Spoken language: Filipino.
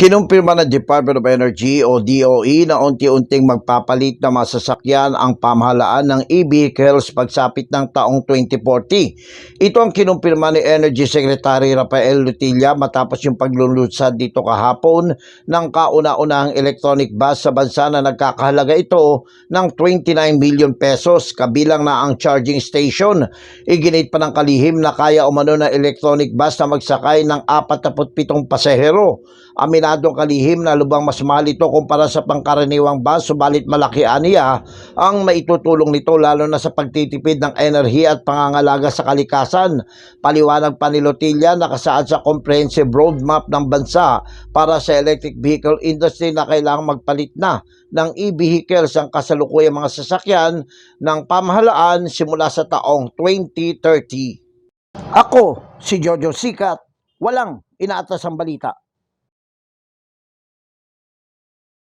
Kinumpirma ng Department of Energy o DOE na unti-unting magpapalit na masasakyan ang pamahalaan ng e-vehicles pagsapit ng taong 2040. Ito ang kinumpirma ni Energy Secretary Rafael Lutilla matapos yung paglulunsad dito kahapon ng kauna-unahang electronic bus sa bansa na nagkakahalaga ito ng 29 million pesos kabilang na ang charging station. Iginit pa ng kalihim na kaya umano na electronic bus na magsakay ng 47 pasahero. Aminadong kalihim na lubang mas mahal ito kumpara sa pangkaraniwang bus subalit malaki aniya ang maitutulong nito lalo na sa pagtitipid ng enerhiya at pangangalaga sa kalikasan. Paliwanag pa ni Lotilla nakasaad sa comprehensive roadmap ng bansa para sa electric vehicle industry na kailangang magpalit na ng e-vehicles ang kasalukuyang mga sasakyan ng pamahalaan simula sa taong 2030. Ako, si Jojo Sikat, walang inaatas ang balita.